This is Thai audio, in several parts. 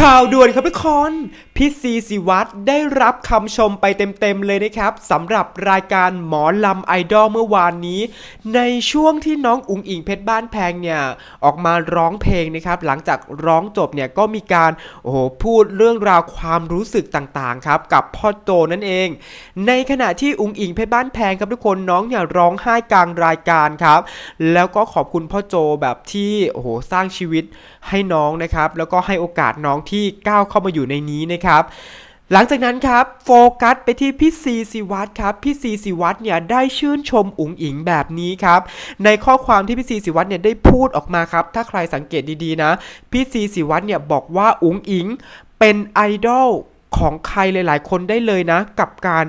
ข่าวด่วนครับทุกคน พี่ซีสิวัตรได้รับคำชมไปเต็มๆเลยนะครับสำหรับรายการหมอลำไอดอลเมื่อวานนี้ ในช่วงที่น้องอุ๋งอิงเพชรบ้านแพงเนี่ยออกมาร้องเพลงนะครับหลังจากร้องจบเนี่ยก็มีการโอ้โหพูดเรื่องราวความรู้สึกต่างๆครับกับพ่อโจนั่นเอง ในขณะที่อุ๋งอิงเพชรบ้านแพงครับทุกคนน้องเนี่ยร้องไห้กลางรายการครับแล้วก็ขอบคุณพ่อโจแบบที่โอ้โหสร้างชีวิตให้น้องนะครับแล้วก็ให้โอกาสน้องที่ก้าวเข้ามาอยู่ในนี้นะครับหลังจากนั้นครับโฟกัสไปที่พี่ซีสิวัตครับพี่ซีสิวัตเนี่ยได้ชื่นชมอุ๋งอิงแบบนี้ครับในข้อความที่พี่ซีสิวัตเนี่ยได้พูดออกมาครับ ถ้าใครสังเกตดีๆนะพี่ซีสิวัตเนี่ยบอกว่าอุ๋งอิงเป็นไอดอลของใครหลายๆ คนได้เลยนะ กับการ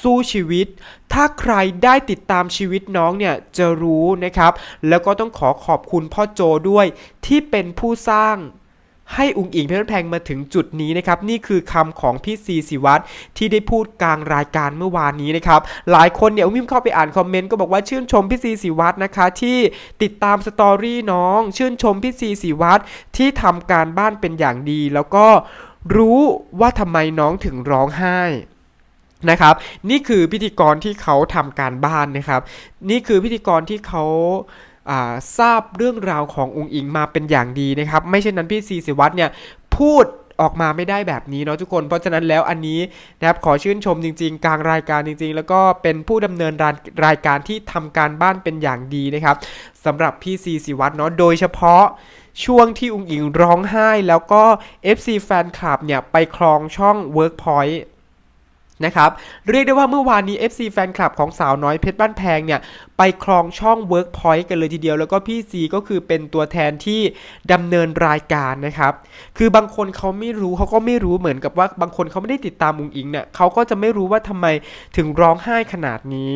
สู้ชีวิต ถ้าใครได้ติดตามชีวิตน้องเนี่ยจะรู้นะครับ แล้วก็ต้องขอขอบคุณพ่อโจด้วยที่เป็นผู้สร้าง ให้อุงอิงเพชรแพงมาถึงจุดนี้นะครับนี่คือคำของพี่ซีสิวัตรที่ได้พูดกลางรายการเมื่อวานนี้นะครับหลายคนเนี่ยวิ่งเข้าไปอ่านคอมเมนต์ก็บอกว่าชื่นชมพี่ซีสิวัตรนะคะที่ติดตามสตอรี่น้อง ชื่นชมพี่ซีสิวัตรที่ทำการบ้านเป็นอย่างดี แล้วก็รู้ว่าทำไมน้องถึงร้องไห้นะครับนี่คือพิธีกรที่เขาทำการบ้านนะครับ นี่คือพิธีกรที่เขา ทราบเรื่องราวขององค์อิงมาเป็นอย่างดีนะครับ ไม่เช่นนั้นพี่ซีสิวัตรเนี่ยพูดออกมาไม่ได้แบบนี้เนาะทุกคน เพราะฉะนั้นแล้วอันนี้นะครับขอชื่นชมจริง ๆ กลางรายการจริง ๆ แล้วก็เป็นผู้ดำเนินรายรายการที่ทำการบ้านเป็นอย่างดีนะครับสำหรับพี่ซีสิวัตรเนาะโดยเฉพาะช่วงที่อุงอิงร้องไห้ แล้วก็ FC แฟนคลับเนี่ยไปครองช่อง Workpoint นะครับเรียกได้ว่าเมื่อวานนี้ FC แฟนคลับของสาวน้อยเพชรบ้านแพงเนี่ยไปครองช่อง Workpoint กันเลยทีเดียว แล้วก็พี่ซีก็คือเป็นตัวแทนที่ดำเนินรายการนะครับคือบางคนเขาไม่รู้เขาก็ไม่รู้เหมือนกับว่าบางคนเขาไม่ได้ติดตามอุงอิงเนี่ยเขาก็จะไม่รู้ว่าทำไมถึงร้องไห้ขนาดนี้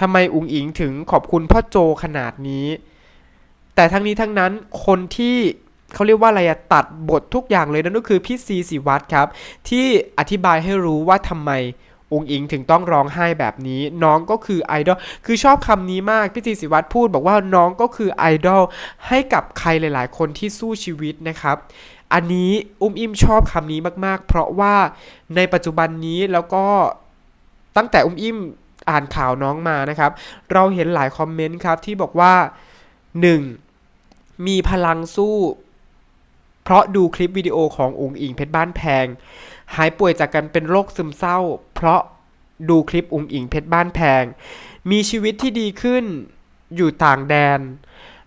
ทำไมอุงอิงถึงขอบคุณพ่อโจขนาดนี้ แต่ทั้งนี้ทั้งนั้นคนที่ เขาเรียกว่าอะไรอะตัดบททุกอย่างเลยนั่นก็คือพี่ซีสิวัตรครับ ที่อธิบายให้รู้ว่าทำไมองค์อิงถึงต้องร้องไห้แบบนี้ น้องก็คือไอดอลคือชอบคำนี้มากพี่ซีสิวัตรพูดบอกว่าน้องก็คือไอดอลให้กับใครหลาย ๆ คนที่สู้ชีวิตนะครับ อันนี้อุ้มอิมชอบคำนี้มาก ๆ เพราะว่าในปัจจุบันนี้แล้วก็ตั้งแต่อุ้มอิมอ่านข่าวน้องมานะครับ เราเห็นหลายคอมเมนต์ครับที่บอกว่า 1. มีพลังสู้ เพราะดูคลิปวิดีโอขององค์อิงเพชรบ้านแพง หายป่วยจากการเป็นโรคซึมเศร้า เพราะดูคลิปองค์อิงเพชรบ้านแพง มีชีวิตที่ดีขึ้นอยู่ต่างแดน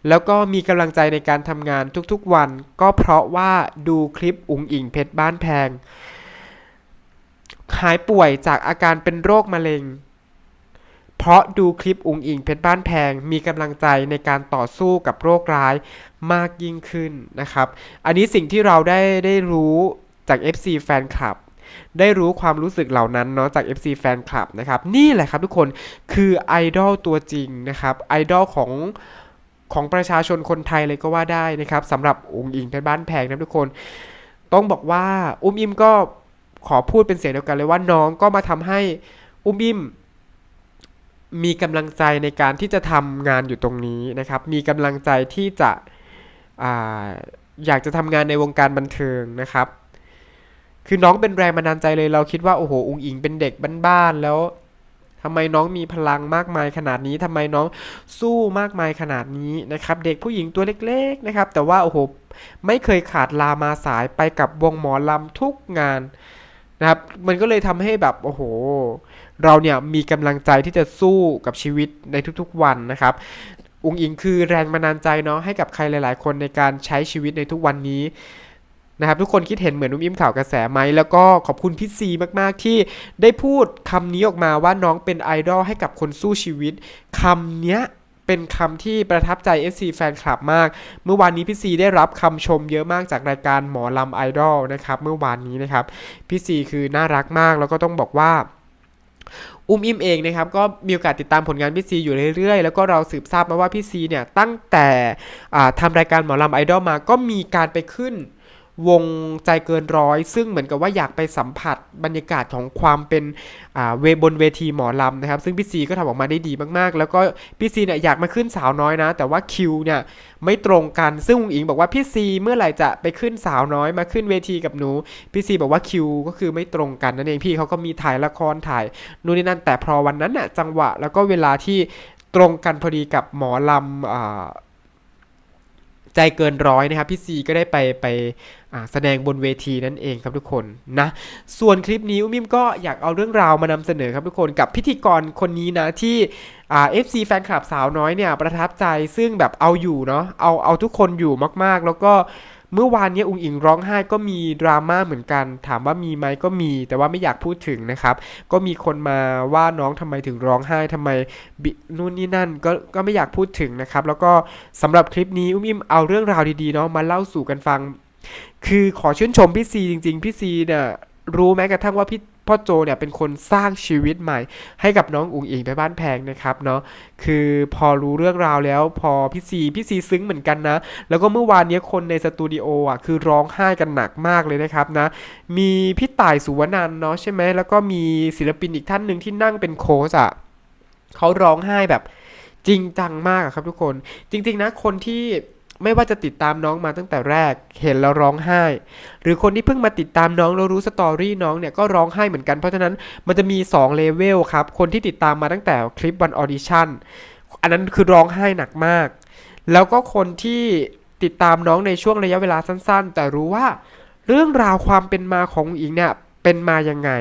แล้วก็มีกำลังใจในการทำงานทุกๆวัน ก็เพราะว่าดูคลิปอุ๋งอิงเพชรบ้านแพง หายป่วยจากอาการเป็นโรคมะเร็ง เพราะดูคลิปอุงอิงเพชรบ้านแพงมีกำลังใจในการต่อสู้กับโรคร้ายมากยิ่งขึ้นนะครับ อันนี้สิ่งที่เราได้ได้รู้จาก FC แฟนคลับได้รู้ความรู้สึกเหล่านั้นเนาะจาก FC แฟนคลับนะครับ นี่แหละครับทุกคนคือไอดอลตัวจริงนะครับ ไอดอลของของประชาชนคนไทยเลยก็ว่าได้นะครับสำหรับองค์อิงเพชรบ้านแพงนะทุกคน ต้องบอกว่าอุ้มอิมก็ขอพูดเป็นเสียงเดียวกันเลยว่าน้องก็มาทำให้อุ้มอิม มีกำลังใจในการที่จะทำงานอยู่ตรงนี้นะครับ มีกำลังใจที่จะอาอยากจะทำงานในวงการบันเทิงนะครับ คือน้องเป็นแรงบันดาลใจเลยเราคิดว่าโอ้โหอุงอิงเป็นเด็กบ้านๆแล้วทำไมน้องมีพลังมากมายขนาดนี้ทำไมน้องสู้มากมายขนาดนี้นะครับ เด็กผู้หญิงตัวเล็กๆนะครับ แต่ว่าโอ้โหไม่เคยขาดลามาสายไปกับวงหมอลำทุกงานนะครับ มันก็เลยทำให้แบบโอ้โห เราเนี่ยมีกำลังใจที่จะสู้กับชีวิตในทุกๆวันนะครับอุงอิงคือแรงบันดาลใจเนาะให้กับใครหลาย ๆ คนในการใช้ชีวิตในทุกวันนี้นะครับทุกคนคิดเห็นเหมือนนุ่มอิ่มข่าวกระแสไหมแล้วก็ขอบคุณพี่ซีมากๆที่ได้พูดคำนี้ออกมาว่าน้องเป็นไอดอลให้กับคนสู้ชีวิตคำเนี้ยเป็นคำที่ประทับใจ FC แฟนคลับมาก เมื่อวานนี้พี่ซีได้รับคำชมเยอะมากจากรายการหมอลำไอดอลนะครับ เมื่อวานนี้นะครับ พี่ซีคือน่ารักมากแล้วก็ต้องบอกว่า อุ้มอิมเองนะครับก็มีโอกาสติดตามผลงานพี่ซีอยู่เรื่อยๆ แล้วก็เราสืบทราบมาว่าพี่ซีเนี่ยตั้งแต่อ่าทำรายการหมอลำไอดอลมาก็มีการไปขึ้น วงใจเกินร้อย ซึ่งเหมือนกับว่าอยากไปสัมผัสบรรยากาศของความเป็นเวบนเวทีหมอลำนะครับ ซึ่งพี่ซีก็ทำออกมาได้ดีมากๆ แล้วก็พี่ซีเนี่ยอยากมาขึ้นสาวน้อยนะ แต่ว่าคิวเนี่ยไม่ตรงกันซึ่งอุ๋งอิงบอกว่าพี่ซีเมื่อไหร่จะไปขึ้นสาวน้อยมาขึ้นเวทีกับหนูพี่ซีบอกว่าคิวก็คือไม่ตรงกันนั่นเองพี่เขาก็มีถ่ายละครถ่ายนู่นนี่นั่นแต่พอวันนั้นน่ะจังหวะแล้วก็เวลาที่ตรงกันพอดีกับหมอลำอ ใจเกินร้อยนะครับ พี่ซีก็ได้ไปไปแสดงบนเวทีนั่นเองครับทุกคนนะ ส่วนคลิปนี้อุ้มิมก็อยากเอาเรื่องราวมานำเสนอครับทุกคนกับพิธีกรคนนี้นะที่เอฟซีแฟนคลับสาวน้อยเนี่ยประทับใจซึ่งแบบเอาอยู่เนาะเอาเอาทุกคนอยู่มากๆ แล้วก็ เมื่อวานนี้อุงอิงร้องไห้ก็มีดราม่าเหมือนกัน ถามว่ามีไหมก็มี แต่ว่าไม่อยากพูดถึงนะครับ ก็มีคนมาว่าน้องทำไมถึงร้องไห้ทำไมบินู่นนี่นั่นก็ก็ไม่อยากพูดถึงนะครับ แล้วก็สำหรับคลิปนี้อุ้มอิมเอาเรื่องราวดีๆเนาะมาเล่าสู่กันฟัง คือขอชื่นชมพี่ซีจริง ๆ พี่ซีเนี่ยรู้แม้กระทั่งว่าพี่ พ่อโจเนี่ยเป็นคนสร้างชีวิตใหม่ ให้กับน้องอุ๋งอิงไปบ้านแพงนะครับเนาะคือพอรู้เรื่องราวแล้วพอพี่ซีพี่ซีซึ้งเหมือนกันนะ แล้วก็เมื่อวานนี้คนในสตูดิโออะคือร้องไห้กันหนักมากเลยนะครับนะ มีพี่ต่ายสุวนันเนาะใช่ไหมแล้วก็มีศิลปินอีกท่านหนึ่งที่นั่งเป็นโค้ชอะเขาร้องไห้แบบจริงจังมากครับทุกคน จริง ๆ นะคนที่ ไม่ว่าจะติดตามน้องมาตั้งแต่แรก เห็นแล้วร้องไห้ หรือคนที่เพิ่งมาติดตามน้องแล้วรู้สตอรี่น้องเนี่ยก็ร้องไห้เหมือนกัน เพราะฉะนั้นมันจะมี2เลเวลครับ คนที่ติดตามมาตั้งแต่คลิปวันออดิชั่น อันนั้นคือร้องไห้หนักมาก แล้วก็คนที่ติดตามน้องในช่วงระยะเวลาสั้นๆ แต่รู้ว่าเรื่องราวความเป็นมาของอิงเนี่ยเป็นมายังไง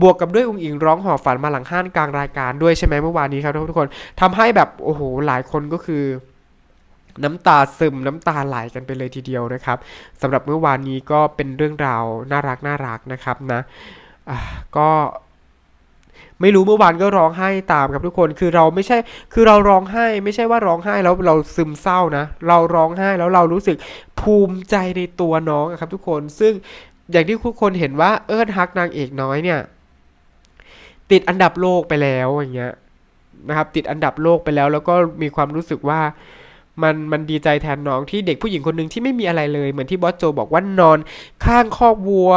บวกกับด้วยอุ๋งอิงร้องหอฝันมาหลังห้านกลางรายการด้วยใช่ไหมเมื่อวานนี้ครับทุกคนทำให้แบบโอ้โหหลายคนก็คือ น้ำตาซึมน้ำตาไหลกันไปเลยทีเดียวนะครับสำหรับเมื่อวานนี้ก็เป็นเรื่องราวน่ารักน่ารักนะครับนะก็ไม่รู้เมื่อวานก็ร้องไห้ตามครับทุกคนคือเราไม่ใช่คือเราร้องไห้ไม่ใช่ว่าร้องไห้แล้วเราซึมเศร้านะ เราร้องไห้แล้วเรารู้สึกภูมิใจในตัวน้องครับทุกคนซึ่งอย่างที่ทุกคนเห็นว่าเอิร์ธฮักนางเอกน้อยเนี่ย ติดอันดับโลกไปแล้วอย่างเงี้ยนะครับ ติดอันดับโลกไปแล้ว แล้วก็มีความรู้สึกว่า มันมันดีใจแทนน้องที่เด็กผู้หญิงคนหนึ่งที่ไม่มีอะไรเลย เหมือนที่บอสโจบอกว่านอนข้างคอกวัว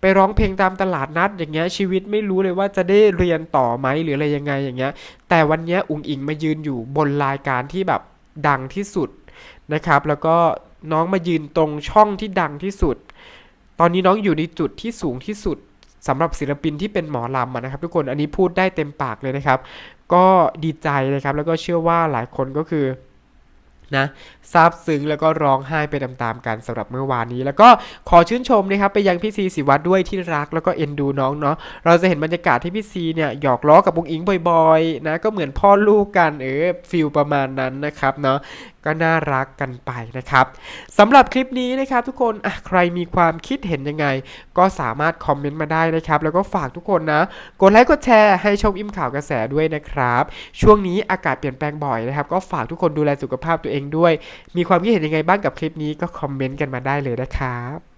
ไปร้องเพลงตามตลาดนัดอย่างเงี้ยชีวิตไม่รู้เลยว่าจะได้เรียนต่อไหมหรืออะไรยังไงอย่างเงี้ย แต่วันเนี้ยอุ๋งอิงมายืนอยู่บนรายการที่แบบดังที่สุดนะครับ แล้วก็น้องมายืนตรงช่องที่ดังที่สุด ตอนนี้น้องอยู่ในจุดที่สูงที่สุดสำหรับศิลปินที่เป็นหมอลำนะครับ ทุกคนอันนี้พูดได้เต็มปากเลยนะครับ ก็ดีใจนะครับแล้วก็เชื่อว่าหลายคนก็คือ นะซาบซึ้งแล้วก็ร้องไห้ไปตามๆกันสำหรับเมื่อวานนี้ แล้วก็ขอชื่นชมนะครับไปยังพี่ซีสิวัตรด้วยที่รักแล้วก็เอ็นดูน้องเนาะเราจะเห็นบรรยากาศที่พี่ซีเนี่ยหยอกล้อกับบุงอิงบ่อยๆนะก็เหมือนพ่อลูกกันเออฟิลประมาณนั้นนะครับเนาะก็น่ารักกันไปนะครับสำหรับคลิปนี้นะครับทุกคนใครมีความคิดเห็นยังไง ก็สามารถคอมเมนต์มาได้นะครับ แล้วก็ฝากทุกคนนะ กดไลค์กดแชร์ให้ชมอิ่มข่าวกระแสด้วยนะครับ ช่วงนี้อากาศเปลี่ยนแปลงบ่อยนะครับ ก็ฝากทุกคนดูแลสุขภาพตัวเองด้วย มีความคิดเห็นยังไงบ้างกับคลิปนี้ก็คอมเมนต์กันมาได้เลยนะครับ